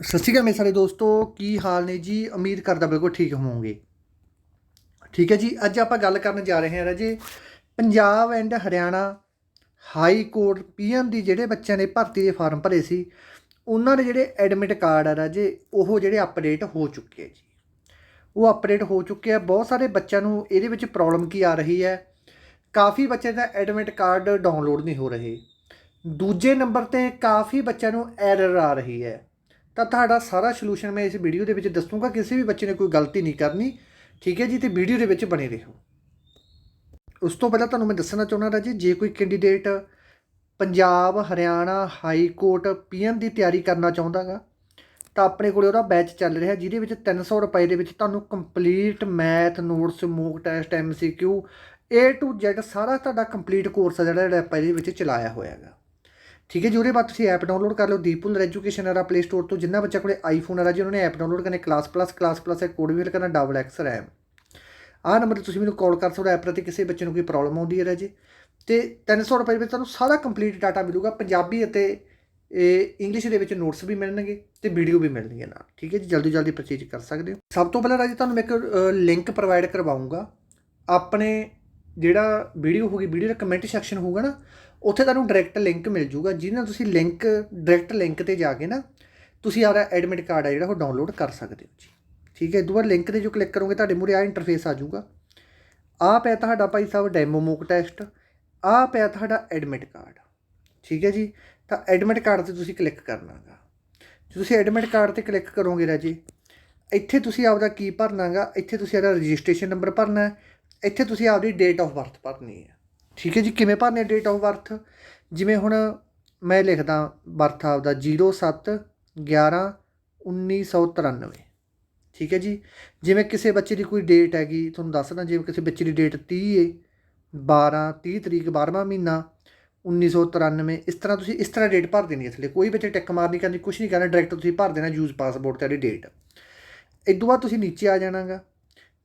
ਸਤਿ ਸ਼੍ਰੀ ਅਕਾਲ ਮੇਰੇ ਸਾਰੇ ਦੋਸਤੋ, ਕੀ ਹਾਲ ਨੇ ਜੀ? ਉਮੀਦ ਕਰਦਾ ਬਿਲਕੁਲ ਠੀਕ ਹੋਵੋਗੇ। ਠੀਕ ਹੈ ਜੀ, ਅੱਜ ਆਪਾਂ ਗੱਲ ਕਰਨ ਜਾ ਰਹੇ ਹਾਂ ਰਾਜੇ, Punjab and Haryana high court PM ਦੀ ਜਿਹੜੇ ਬੱਚਿਆਂ ਨੇ ਭਰਤੀ ਦੇ ਫਾਰਮ ਭਰੇ ਸੀ, ਉਹਨਾਂ ਦੇ ਜਿਹੜੇ ਐਡਮਿਟ ਕਾਰਡ ਆ ਰਾਜੇ, ਉਹ ਜਿਹੜੇ ਅਪਡੇਟ ਹੋ ਚੁੱਕੇ ਆ ਜੀ। ਉਹ ਅਪਡੇਟ ਹੋ ਚੁੱਕੇ ਆ, ਬਹੁਤ ਸਾਰੇ ਬੱਚਿਆਂ ਨੂੰ ਇਹਦੇ ਵਿੱਚ ਪ੍ਰੋਬਲਮ ਕੀ ਆ ਰਹੀ ਹੈ, ਕਾਫੀ ਬੱਚਿਆਂ ਦਾ ਐਡਮਿਟ ਕਾਰਡ ਡਾਊਨਲੋਡ ਨਹੀਂ ਹੋ ਰਹੇ, ਦੂਜੇ ਨੰਬਰ ਤੇ ਕਾਫੀ ਬੱਚਿਆਂ ਨੂੰ ਐਰਰ ਆ ਰਹੀ ਹੈ। ਤਾਂ ਤੁਹਾਡਾ ਸਾਰਾ ਸੋਲੂਸ਼ਨ ਮੈਂ ਇਸ ਵੀਡੀਓ ਦੇ ਵਿੱਚ ਦੱਸੂਗਾ, ਕਿਸੇ ਵੀ ਬੱਚੇ ਨੇ ਕੋਈ ਗਲਤੀ ਨਹੀਂ ਕਰਨੀ, ਠੀਕ ਹੈ ਜੀ? ਤੇ ਵੀਡੀਓ ਦੇ ਵਿੱਚ ਬਣੇ ਰਹੋ। ਉਸ ਤੋਂ ਪਹਿਲਾਂ ਤੁਹਾਨੂੰ ਮੈਂ ਦੱਸਣਾ ਚਾਹੁੰਦਾ ਰਾਜੀ, ਜੇ ਕੋਈ candidate Punjab, Haryana high court PM ਦੀ ਤਿਆਰੀ ਕਰਨਾ ਚਾਹੁੰਦਾਗਾ ਤਾਂ ਆਪਣੇ ਕੋਲੇ ਉਹਦਾ ਬੈਚ ਚੱਲ ਰਿਹਾ, ਜਿਹਦੇ ਵਿੱਚ 300 ਰੁਪਏ ਦੇ ਵਿੱਚ ਤੁਹਾਨੂੰ complete math notes mock test MCQ A to Z ਸਾਰਾ ਤੁਹਾਡਾ ਕੰਪਲੀਟ ਕੋਰਸ ਆ ਜਿਹੜਾ ਜਿਹੜਾ ਆਪਾਂ ਇਹਦੇ ਵਿੱਚ ਚਲਾਇਆ ਹੋਇਆ ਹੈਗਾ ਠੀਕ ਹੈ ਜੀ, ਉਹਦੇ ਬਾਅਦ ਤੁਸੀਂ ਐਪ ਡਾਊਨਲੋਡ ਕਰ ਲਓ। ਦੀਪੁਲ ਐਜੂਕੇਸ਼ਨ ਵਾਲਾ ਪਲੇ ਸਟੋਰ ਤੋਂ ਜਿੰਨਾ ਬੱਚਾ ਕੋਲੇ ਆਈਫੋਨ ਵਾਲਾ ਜੀ, ਉਹਨਾਂ ਨੇ ਐਪ ਡਾਊਨਲੋਡ ਕਰਨੇ ਕਲਾਸ ਪਲੱਸ ਕਲਾਸ ਪਲੱਸ ਹੈ ਕੋਡ ਵੀ ਕਰਨਾ ਡਬਲ ਐਕਸ ਰੈਮ ਆਹ ਨੰਬਰ ਤੇ ਤੁਸੀਂ ਮੈਨੂੰ ਕਾਲ ਕਰ ਸਕਦੇ ਹੋ ਐਪ ਪ੍ਰਤੀ ਕਿਸੇ ਬੱਚੇ ਨੂੰ ਕੋਈ ਪ੍ਰੋਬਲਮ ਆਉਂਦੀ ਹੈ ਰਾਜੇ। ਤੇ 300 ਰੁਪਏ ਵਿੱਚ ਤੁਹਾਨੂੰ ਸਾਰਾ ਕੰਪਲੀਟ ਡਾਟਾ ਮਿਲੂਗਾ, ਪੰਜਾਬੀ ਅਤੇ, ਇਹ ਇੰਗਲਿਸ਼ ਦੇ ਵਿੱਚ ਨੋਟਸ ਵੀ ਮਿਲਣਗੇ ਤੇ ਵੀਡੀਓ ਵੀ ਮਿਲਣਗੇ ਨਾਲ। ਠੀਕ ਹੈ ਜੀ, ਜਲਦੀ ਜਲਦੀ ਪਰਚੇਜ ਕਰ ਸਕਦੇ ਹੋ। ਸਭ ਤੋਂ ਪਹਿਲਾਂ ਰਾਜੇ ਤੁਹਾਨੂੰ ਮੈਂ ਇੱਕ ਲਿੰਕ ਪ੍ਰੋਵਾਈਡ ਕਰਵਾਉਂਗਾ ਆਪਣੇ ਜਿਹੜਾ ਵੀਡੀਓ ਹੋਗੀ ਵੀਡੀਓ ਦਾ ਕਮੈਂਟ ਸੈਕਸ਼ਨ ਹੋਊਗਾ ਨਾ, ਉੱਥੇ ਤੁਹਾਨੂੰ ਡਾਇਰੈਕਟ ਲਿੰਕ ਮਿਲ ਜੂਗਾ ਜਿਹਨਾਂ ਤੁਸੀਂ ਲਿੰਕ ਡਾਇਰੈਕਟ ਲਿੰਕ ਤੇ ਜਾ ਕੇ ਨਾ ਤੁਸੀਂ ਆਪਦਾ ਐਡਮਿਟ ਕਾਰਡ ਹੈ ਜਿਹੜਾ ਉਹ ਡਾਊਨਲੋਡ ਕਰ ਸਕਦੇ ਹੋ ਜੀ। ਠੀਕ ਹੈ ਦੁਬਾਰਾ ਲਿੰਕ ਤੇ ਜੋ ਕਲਿੱਕ ਕਰੋਗੇ, ਤੁਹਾਡੇ ਮੂਹਰੇ ਆ ਇੰਟਰਫੇਸ ਆ ਜਾਊਗਾ। ਆਹ ਪਿਆ ਤੁਹਾਡਾ ਭਾਈ ਸਾਹਿਬ ਡੈਮੋ ਮੋਕ ਟੈਸਟ ਆਹ ਪਿਆ ਤੁਹਾਡਾ ਐਡਮਿਟ ਕਾਰਡ ਠੀਕ ਹੈ ਜੀ, ਤਾਂ ਐਡਮਿਟ ਕਾਰਡ ਤੇ ਤੁਸੀਂ ਕਲਿੱਕ ਕਰਨਾਗਾ ਜੇ ਤੁਸੀਂ ਐਡਮਿਟ ਕਾਰਡ ਤੇ ਕਲਿੱਕ ਕਰੋਗੇ ਰਾਜੇ, ਇੱਥੇ ਤੁਸੀਂ ਆਪਦਾ ਕੀ ਭਰਨਾਗਾ ਇੱਥੇ ਤੁਸੀਂ ਆਪਦਾ ਰਜਿਸਟ੍ਰੇਸ਼ਨ ਨੰਬਰ ਭਰਨਾ ਹੈ ਇੱਥੇ ਤੁਸੀਂ ਆਪਦੀ ਡੇਟ ਆਫ ਬਰਥ ਭਰਨੀ ਹੈ। ਠੀਕ ਹੈ ਜੀ, ਕਿਵੇਂ ਭਰਨੀ ਹੈ ਡੇਟ ਆਫ ਬਰਥ ਜਿਵੇਂ ਹੁਣ ਮੈਂ ਲਿਖਦਾ ਬਰਥ ਆਪਦਾ 07 11 1993 ਠੀਕ ਹੈ ਜੀ, ਜਿਵੇਂ ਕਿਸੇ ਬੱਚੇ ਦੀ ਕੋਈ ਡੇਟ ਹੈਗੀ, ਤੁਹਾਨੂੰ ਦੱਸਦਾ ਜਿਵੇਂ ਕਿਸੇ ਬੱਚੇ ਦੀ ਡੇਟ 30 ਹੈ 12 30 ਤਰੀਕ 12ਵਾਂ ਮਹੀਨਾ 1993 ਇਸ ਤਰ੍ਹਾਂ ਤੁਸੀਂ ਇਸ ਤਰ੍ਹਾਂ ਡੇਟ ਭਰ ਦੇਣੀ ਹੈ ਥੱਲੇ ਕੋਈ ਬੱਚੇ ਟਿਕ ਮਾਰ ਨਹੀਂ ਕਰਨੀ ਕੁਝ ਨਹੀਂ ਕਰਨਾ ਡਾਇਰੈਕਟ ਤੁਸੀਂ ਭਰ ਦੇਣਾ ਯੂਜ਼ ਪਾਸਪੋਰਟ ਤੇ ਡੇਟ ਇਦੋਂ ਬਾਅਦ ਤੁਸੀਂ ਨੀਚੇ ਆ ਜਾਣਾਗਾ।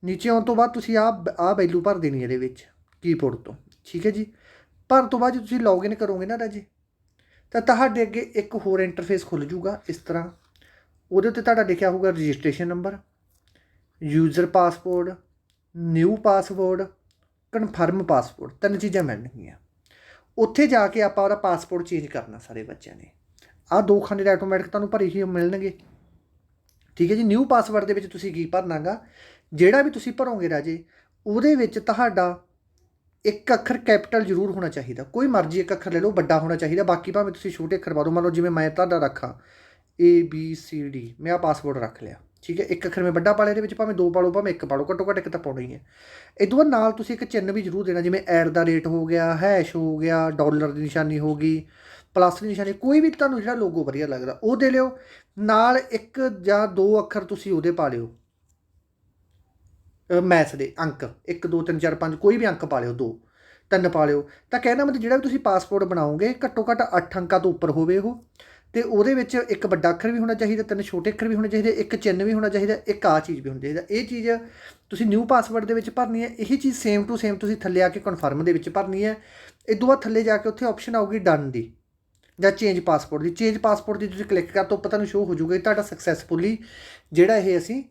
ਨੀਚੇ ਆਉਣ ਤੋਂ ਬਾਅਦ ਤੁਸੀਂ ਆ ਆ ਵੈਲਿਊ ਭਰ ਦੇਣੀ ਇਹਦੇ ਵਿੱਚ ਕੀਬੋਰਡ ਤੋਂ, ਠੀਕ ਹੈ ਜੀ? ਭਰਨ ਤੋਂ ਬਾਅਦ ਜੇ ਤੁਸੀਂ ਲੌਗਇਨ ਕਰੋਗੇ ਨਾ ਰਾਜੇ, ਤਾਂ ਤੁਹਾਡੇ ਅੱਗੇ ਇੱਕ ਹੋਰ ਇੰਟਰਫੇਸ ਖੁੱਲ ਜੂਗਾ ਇਸ ਤਰ੍ਹਾਂ। ਉਹਦੇ ਉੱਤੇ ਤੁਹਾਡਾ ਲਿਖਿਆ ਹੋਊਗਾ registration number user passport new password confirm passport ਤਿੰਨ ਚੀਜ਼ਾਂ ਮਿਲਣਗੀਆਂ। ਉੱਥੇ ਜਾ ਕੇ ਆਪਾਂ ਉਹਦਾ ਪਾਸਪੋਰਟ ਚੇਂਜ ਕਰਨਾ ਸਾਰੇ ਬੱਚਿਆਂ ਨੇ। ਆਹ ਦੋ ਖਾਨੇ ਦੇ ਆਟੋਮੈਟਿਕ ਤੁਹਾਨੂੰ ਭਰੇ ਹੀ ਮਿਲਣਗੇ। ਠੀਕ ਹੈ ਜੀ ਨਿਊ ਪਾਸਵਰਡ ਦੇ ਵਿੱਚ ਤੁਸੀਂ ਕੀ ਭਰਨਾਗਾ? ਜਿਹੜਾ ਵੀ ਤੁਸੀਂ ਭਰੋਗੇ ਰਾਜੇ, ਉਹਦੇ ਵਿੱਚ ਤੁਹਾਡਾ ਇੱਕ ਅੱਖਰ ਕੈਪੀਟਲ ਜ਼ਰੂਰ ਹੋਣਾ ਚਾਹੀਦਾ। ਕੋਈ ਮਰਜ਼ੀ ਇੱਕ ਅੱਖਰ ਲੈ ਲਓ, ਵੱਡਾ ਹੋਣਾ ਚਾਹੀਦਾ। ਬਾਕੀ ਭਾਵੇਂ ਤੁਸੀਂ ਛੋਟੇ ਅੱਖਰ ਪਾ ਦਿਓ। ਮੰਨ ਲਓ ਜਿਵੇਂ ਮੈਂ ਤੁਹਾਡਾ ਰੱਖਾਂ, A, B, C, D, ਮੈਂ ਆ ਪਾਸਵਰਡ ਰੱਖ ਲਿਆ। ਠੀਕ ਹੈ, ਇੱਕ ਅੱਖਰ ਮੈਂ ਵੱਡਾ ਪਾ ਲਿਆ, ਇਹਦੇ ਵਿੱਚ ਭਾਵੇਂ ਦੋ ਪਾ ਲਓ ਭਾਵੇਂ ਇੱਕ ਪਾ ਲਓ ਘੱਟੋ ਘੱਟ ਇੱਕ ਤਾਂ ਪਾਉਣਾ ਹੀ ਹੈ। ਇਹ ਤੋਂ ਬਾਅਦ ਨਾਲ ਤੁਸੀਂ ਇੱਕ ਚਿੰਨ੍ਹ ਵੀ ਜ਼ਰੂਰ ਦੇਣਾ, ਜਿਵੇਂ ਐਡ ਦਾ ਰੇਟ ਹੋ ਗਿਆ ਹੈਸ਼ ਹੋ ਗਿਆ ਡਾਲਰ ਦੀ ਨਿਸ਼ਾਨੀ ਹੋ ਗਈ ਪਲੱਸ ਦੀ ਨਿਸ਼ਾਨੀ, ਕੋਈ ਵੀ ਤੁਹਾਨੂੰ ਜਿਹੜਾ ਲੋਗੋ ਵਧੀਆ ਲੱਗਦਾ, ਉਹ ਦੇ ਲਿਓ। ਨਾਲ ਇੱਕ ਜਾਂ ਦੋ ਅੱਖਰ ਤੁਸੀਂ ਉਹਦੇ ਪਾ ਲਿਓ। ਮੈਥ ਦੇ ਅੰਕ 1 2 3 4 5 ਕੋਈ ਵੀ ਅੰਕ ਪਾ ਲਿਓ, ਦੋ, ਤਿੰਨ ਪਾ ਲਿਓ। ਤਾਂ ਕਹਿਣਾ ਮਤਲਬ ਜਿਹੜਾ ਵੀ ਤੁਸੀਂ ਪਾਸਪੋਰਟ ਬਣਾਓਗੇ ਘੱਟੋ ਘੱਟ 8 ਅੰਕਾਂ ਤੋਂ ਉੱਪਰ ਹੋਵੇ ਉਹ। ਤੇ ਉਹਦੇ ਵਿੱਚ ਇੱਕ ਵੱਡਾ ਅੱਖਰ ਵੀ ਹੋਣਾ ਚਾਹੀਦਾ, ਤਿੰਨ ਛੋਟੇ ਅੱਖਰ ਵੀ ਹੋਣੇ ਚਾਹੀਦੇ, ਇੱਕ ਚਿੰਨ੍ਹ ਵੀ ਹੋਣਾ ਚਾਹੀਦਾ, ਇੱਕ ਆ ਚੀਜ਼ ਵੀ ਹੋਣੀ ਚਾਹੀਦਾ। ਇਹ ਚੀਜ਼ ਤੁਸੀਂ ਨਿਊ ਪਾਸਵਰਡ ਦੇ ਵਿੱਚ ਭਰਨੀ ਹੈ, ਇਹੀ ਚੀਜ਼ ਸੇਮ ਟੂ ਸੇਮ ਤੁਸੀਂ ਥੱਲੇ ਆ ਕੇ ਕਨਫਰਮ ਦੇ ਵਿੱਚ ਭਰਨੀ ਹੈ। ਇਸ ਤੋਂ ਬਾਅਦ ਥੱਲੇ ਜਾ ਕੇ ਉੱਥੇ ਆਪਸ਼ਨ ਆਊਗੀ ਡਨ ਦੀ। ਜਾਂ ਚੇਂਜ ਪਾਸਪੋਰਟ ਦੀ। ਚੇਂਜ ਪਾਸਪੋਰਟ ਦੀ ਤੁਸੀਂ ਕਲਿੱਕ ਕਰ ਤੋਂ ਪਤਾ ਨੂੰ ਸ਼ੋ ਹੋ ਜਾਊਗਾ ਤੁਹਾਡਾ ਸਕਸੈਸਫੁਲੀ ਜਿਹੜਾ ਇਹ ਅਸੀਂ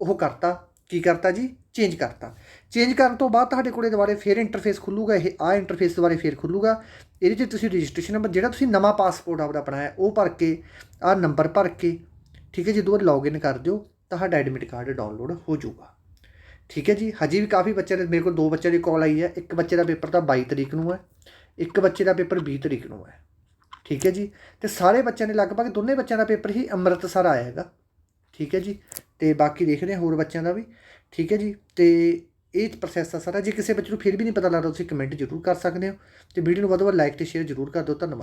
ਉਹ ਕਰਤਾ। ਕੀ ਕਰਤਾ ਜੀ? ਚੇਂਜ ਕਰਤਾ। ਚੇਂਜ ਕਰਨ ਤੋਂ ਬਾਅਦ ਤੁਹਾਡੇ ਕੋਲੇ ਦੁਬਾਰੇ ਫੇਰ ਇੰਟਰਫੇਸ ਖੁੱਲੂਗਾ, ਇਹ ਆ ਇੰਟਰਫੇਸ ਦੁਬਾਰੇ ਫੇਰ ਖੁੱਲੂਗਾ। ਇਹਦੇ 'ਚ ਤੁਸੀਂ ਰਜਿਸਟ੍ਰੇਸ਼ਨ ਨੰਬਰ ਜਿਹੜਾ ਤੁਸੀਂ ਨਵਾਂ ਪਾਸਪੋਰਟ ਆਪਦਾ ਬਣਾਇਆ, ਉਹ ਭਰ ਕੇ, ਆ ਨੰਬਰ ਭਰ ਕੇ, ਠੀਕ ਹੈ ਜਦੋਂ ਲੌਗਇਨ ਕਰ ਦਿਓ, ਤੁਹਾਡਾ ਐਡਮਿਟ ਕਾਰਡ ਡਾਊਨਲੋਡ ਹੋ ਜਾਊਗਾ। ਠੀਕ ਹੈ ਜੀ, ਹਜੇ ਵੀ ਕਾਫੀ ਬੱਚਿਆਂ ਨੇ ਮੇਰੇ ਕੋਲ ਦੋ ਬੱਚਿਆਂ ਦੀ ਕਾਲ ਆਈ ਹੈ। ਇੱਕ ਬੱਚੇ ਦਾ ਪੇਪਰ ਤਾਂ 22 ਤਰੀਕ ਨੂੰ ਹੈ, ਇੱਕ ਬੱਚੇ ਦਾ ਪੇਪਰ 20 ਤਰੀਕ ਨੂੰ ਹੈ। ਠੀਕ ਹੈ ਜੀ? ਤੇ ਸਾਰੇ ਬੱਚਿਆਂ ਨੇ ਲਗਭਗ ਦੋਨੇ ਬੱਚਿਆਂ ਦਾ ਪੇਪਰ ਹੀ ਅੰਮ੍ਰਿਤਸਰ ਆਇਆ ਹੈਗਾ। ਠੀਕ ਹੈ ਜੀ? ਤੇ ਬਾਕੀ ਦੇਖਦੇ ਹਾਂ ਹੋਰ ਬੱਚਿਆਂ ਦਾ ਵੀ। ਠੀਕ ਹੈ ਜੀ? ਤੇ ਇਹ ਪ੍ਰੋਸੈਸ ਆ ਸਾਰਾ, ਜੇ ਕਿਸੇ ਬੱਚੇ ਨੂੰ ਫਿਰ ਵੀ ਨਹੀਂ ਪਤਾ ਲੱਗਦਾ, ਤੁਸੀਂ ਕਮੈਂਟ ਜ਼ਰੂਰ ਕਰ ਸਕਦੇ ਹੋ। ਤੇ ਵੀਡੀਓ ਨੂੰ ਵੱਧ ਤੋਂ ਵੱਧ ਲਾਈਕ ਤੇ ਸ਼ੇਅਰ ਜ਼ਰੂਰ ਕਰ ਦਿਓ। ਧੰਨਵਾਦ।